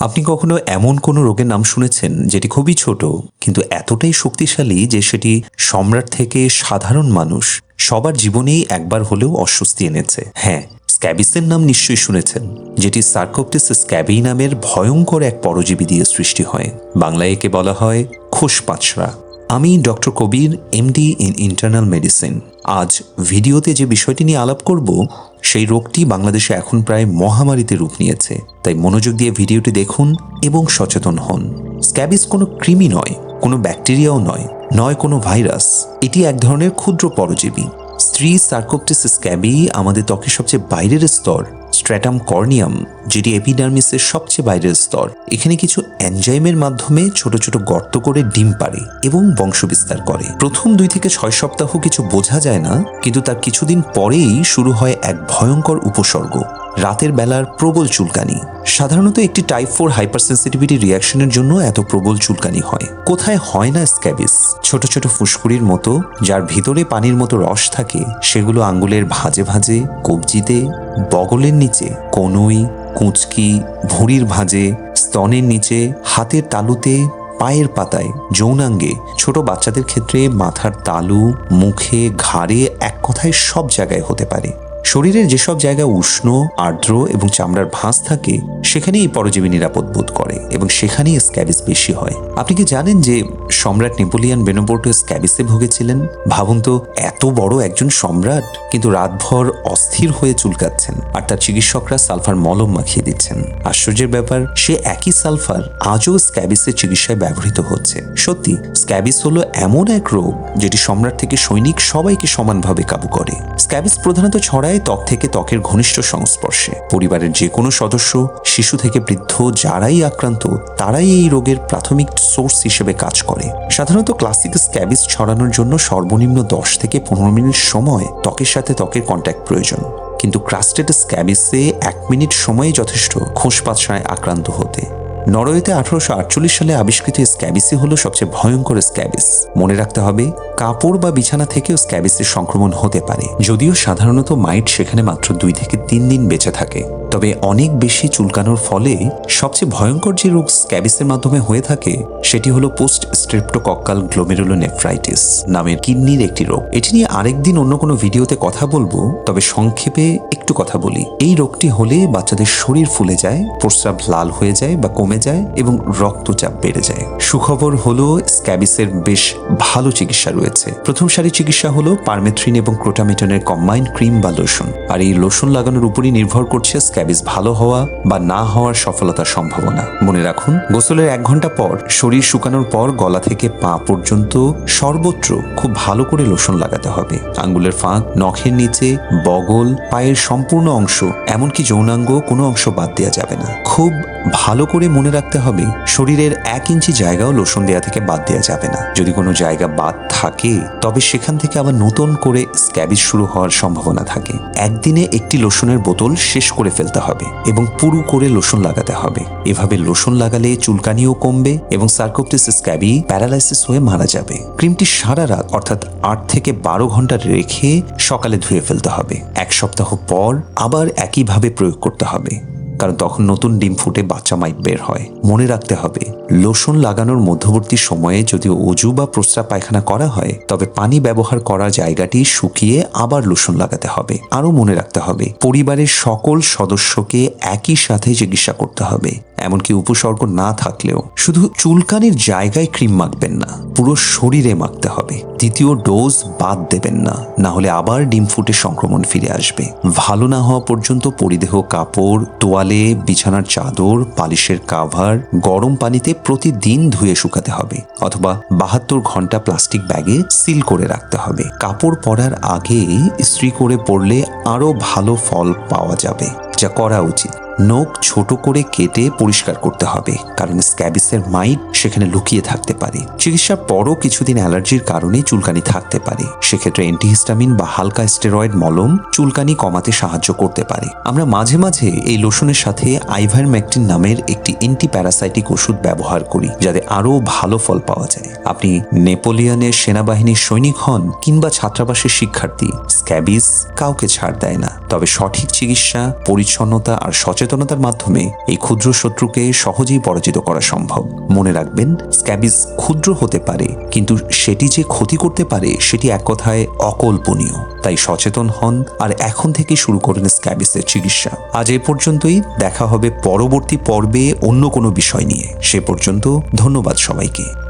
আপনি কখনো এমন কোনো রোগের নাম শুনেছেন যেটি খুবই ছোট, কিন্তু এতটাই শক্তিশালী যে সেটি সম্রাট থেকে সাধারণ মানুষ সবার জীবনেই একবার হলেও অস্বস্তি এনেছে? হ্যাঁ স্ক্যাবিসের নাম নিশ্চয়ই শুনেছেন, যেটি সার্কোপটিস স্ক্যাবি নামের ভয়ঙ্কর এক পরজীবী দিয়ে সৃষ্টি হয়। বাংলায় একে বলা হয় খোস পাঁচড়া আমি doctor Kabir MD in internal medicine আজ ভিডিওতে যে বিষয়টি নিয়ে আলাপ করব, সেই রোগটি বাংলাদেশে এখন প্রায় মহামারীতে রূপ নিয়েছে। তাই মনোযোগ দিয়ে ভিডিওটি দেখুন এবং সচেতন হন। স্ক্যাবিস কোনো কৃমি নয়, কোনো ব্যাকটেরিয়াও নয় নয় কোনো ভাইরাস। এটি এক ধরনের ক্ষুদ্র পরজীবী। স্ত্রী সার্কোপটিস স্ক্যাবি আমাদের ত্বকের সবচেয়ে বাইরের স্তর। স্ট্র্যাটাম কর্নিয়াম যেটি এপিডার্মিসের সবচেয়ে বাইরের স্তর। এখানে কিছু অ্যানজাইমের মাধ্যমে ছোট ছোট গর্ত করে ডিম পারে এবং বংশবিস্তার করে। প্রথম দুই থেকে ছয় সপ্তাহ কিছু বোঝা যায় না, কিন্তু তার কিছুদিন পরেই শুরু হয় এক ভয়ঙ্কর উপসর্গ। রাতের বেলার প্রবল চুলকানি। সাধারণত একটি টাইপ ফোর হাইপার সেন্সিটিভিটি রিয়াকশনের জন্য এত প্রবল চুলকানি হয়। কোথায় হয় না স্ক্যাবিস? ছোট ছোট ফুসকুড়ির মতো, যার ভিতরে পানির মতো রস থাকে, সেগুলো আঙ্গুলের ভাঁজে ভাজে, কবজিতে, বগলের নিচে, কনুই, কুঁচকি, ভুঁড়ির ভাঁজে, স্তনের নিচে, হাতের তালুতে, পায়ের পাতায়, যৌনাঙ্গে, ছোট বাচ্চাদের ক্ষেত্রে মাথার তালু, মুখে, ঘাড়ে, এক কথায় সব জায়গায় হতে পারে। শরীরের যেসব জায়গায় উষ্ণ, আর্দ্র এবং চামড়ার ভাঁজ থাকে, সেখানেই পরজীবী নিরাপদ বোধ করে এবং সেখানেই স্ক্যাবিস বেশি হয়। আপনি কি জানেন যে সম্রাট নেপোলিয়ান বেনোবোর্টো স্ক্যাবিসে ভুগেছিলেন। ভাবুন তো, এত বড় একজন সম্রাট, কিন্তু রাতভর অস্থির হয়ে চুলকাচ্ছেন আর তার চিকিৎসকরা সালফার মলম মাখিয়ে দিচ্ছেন। আশ্চর্যের ব্যাপার, সে একই সালফার আজও স্ক্যাবিসের চিকিৎসায় ব্যবহৃত হচ্ছে। সত্যি, স্ক্যাবিস হলো এমন এক রোগ যেটি সম্রাট থেকে সৈনিক সবাইকে সমানভাবে কাবু করে। স্ক্যাবিস প্রধানত ছড়ায় ত্বক থেকে ত্বকের ঘনিষ্ঠ সংস্পর্শে। পরিবারের যে কোনো সদস্য, শিশু থেকে বৃদ্ধ, যারাই আক্রান্ত, তারাই এই রোগের প্রাথমিক সোর্স হিসেবে কাজ করে। সাধারণত ক্লাসিক স্ক্যাবিস ছড়ানোর জন্য সর্বনিম্ন দশ থেকে পনেরো মিনিট সময় ত্বকের সাথে ত্বকের কন্ট্যাক্ট প্রয়োজন। কিন্তু ক্রাস্টেড স্ক্যাবিসে এক মিনিট সময়ে যথেষ্ট খোঁজ পাছায় আক্রান্ত হতে। নরওয়েতে আঠারোশো আটচল্লিশ সালে আবিষ্কৃত স্ক্যাবিসই হলো সবচেয়ে ভয়ঙ্কর স্ক্যাবিস। মনে রাখতে হবে, কাপড় বা বিছানা থেকেও স্ক্যাবিসের সংক্রমণ হতে পারে, যদিও সাধারণত মাইট সেখানে মাত্র দুই থেকে তিন দিন বেঁচে থাকে। তবে অনেক বেশি চুলকানোর ফলে সবচেয়ে ভয়ঙ্কর যে রোগ স্ক্যাবিসের মাধ্যমে হয়ে থাকে, সেটি হলো পোস্ট স্ট্রেপ্টোকক্কাল গ্লোমেরুলো নেফ্রাইটিস নামের কিডনির একটি রোগ। এটি নিয়ে আরেকদিন অন্য কোনো ভিডিওতে কথা বলব, তবে সংক্ষেপে একটু কথা বলি। এই রোগটি হলে বাচ্চাদের শরীর ফুলে যায়, প্রস্রাব লাল হয়ে যায় বা কমে যায় এবং রক্তচাপ বেড়ে যায়। সুখবর হলো, স্ক্যাবিসের বেশ ভালো চিকিৎসা রয়েছে। প্রথম সারি চিকিৎসা হলো পারমেথ্রিন এবং ক্রোটামিটনের কম্বাইন্ড ক্রিম বা লোশন। আর এই লোশন লাগানোর উপরই নির্ভর করছে স্ক্যাবিস ভালো হওয়া বা না হওয়ার সফলতার সম্ভাবনা। মনে রাখুন, গোসলের এক ঘণ্টা পর, শরীর শুকানোর পর গলা থেকে পা পর্যন্ত সর্বত্র খুব ভালো করে লোশন লাগাতে হবে। আঙ্গুলের ফাঁক, নখের নিচে, বগল, পায়ের সম্পূর্ণ অংশ, এমনকি যৌনাঙ্গ কোনো অংশ বাদ দেওয়া যাবে না। খুব ভালো করে মনে রাখতে হবে, শরীরের এক ইঞ্চি জায়গাও লোশন দেওয়া থেকে বাদ দেওয়া যাবে না। যদি কোনো জায়গা বাদ থাকে, তবে সেখান থেকে আবার নতুন করে স্ক্যাবিস শুরু হওয়ার সম্ভাবনা থাকে। একদিনে একটি লোশনের বোতল শেষ করে ফেলতে হবে এবং পুরু করে লোশন লাগাতে হবে। এভাবে লোশন লাগালে চুলকানিও কমবে এবং সার্কোপটিস স্ক্যাবি প্যারালাইসিস হয়ে মারা যাবে। ক্রিমটি সারা রাত, অর্থাৎ আট থেকে বারো ঘণ্টা রেখে সকালে ধুয়ে ফেলতে হবে। এক সপ্তাহ পর আবার একইভাবে প্রয়োগ করতে হবে। কারণ তখন নতুন ডিম ফুটে বাচ্চা মাইক বের হয়। মনে রাখতে হবে, লোশন লাগানোর মধ্যবর্তী সময়ে যদি অজু বা প্রস্রাব পায়খানা করা হয়, তবে পানি ব্যবহার করা জায়গাটি শুকিয়ে আবার লোশন লাগাতে হবে। আরও মনে রাখতে হবে, পরিবারের সকল সদস্যকে একই সাথে চিকিৎসা করতে হবে। এমনকি উপসর্গ না থাকলেও শুধু চুলকানির জায়গায় ক্রিম মাখবেন না, পুরো শরীরে মাখতে হবে। দ্বিতীয় ডোজ বাদ দেবেন না না হলে আবার ডিম ফুটে সংক্রমণ ফিরে আসবে। ভালো না হওয়া পর্যন্ত পরিদেহ কাপড়, তোয়ালে, বিছানার চাদর, পালিশের কাভার, গরম পানিতে প্রতিদিন ধুয়ে শুকাতে হবে অথবা বাহাত্তর ঘণ্টা প্লাস্টিক ব্যাগে সিল করে রাখতে হবে। কাপড় পরার আগে ইস্ত্রি করে পরলে আরও ভালো ফল পাওয়া যাবে। যা করা উচিত। নখ ছোট করে কেটে পরিষ্কার করতে হবে। কারণ স্ক্যাবিসের মাইট সেখানে লুকিয়ে থাকতে পারে। চিকিৎসার পরও কিছুদিন অ্যালার্জির কারণে চুলকানি থাকতে পারে। সেক্ষেত্রে অ্যান্টিহিস্টামিন বা হালকা স্টেরয়েড মলম চুলকানি কমাতে সাহায্য করতে পারে। আমরা মাঝে মাঝে এই লোশনের সাথে আইভারম্যাকটিন নামের একটি অ্যান্টি প্যারাসাইটিক ওষুধ ব্যবহার করি, যাতে আরও ভালো ফল পাওয়া যায়। আপনি নেপোলিয়নের সেনাবাহিনীর সৈনিক হন কিংবা ছাত্রাবাসের শিক্ষার্থী, স্ক্যাবিস কাউকে ছাড় দেয় না। তবে সঠিক চিকিৎসা, পরিচ্ছন্নতা আর সচেতনতার মাধ্যমে এই ক্ষুদ্র শত্রুকে সহজেই পরাজিত করা সম্ভব। মনে রাখবেন, স্ক্যাবিস ক্ষুদ্র হতে পারে, কিন্তু সেটি যে ক্ষতি করতে পারে, সেটি এক কথায় অকল্পনীয়। তাই সচেতন হন আর এখন থেকে শুরু করেন স্ক্যাবিসের চিকিৎসা। আজ এ পর্যন্তই, দেখা হবে পরবর্তী পর্বে অন্য কোনো বিষয় নিয়ে। সে পর্যন্ত ধন্যবাদ সবাইকে।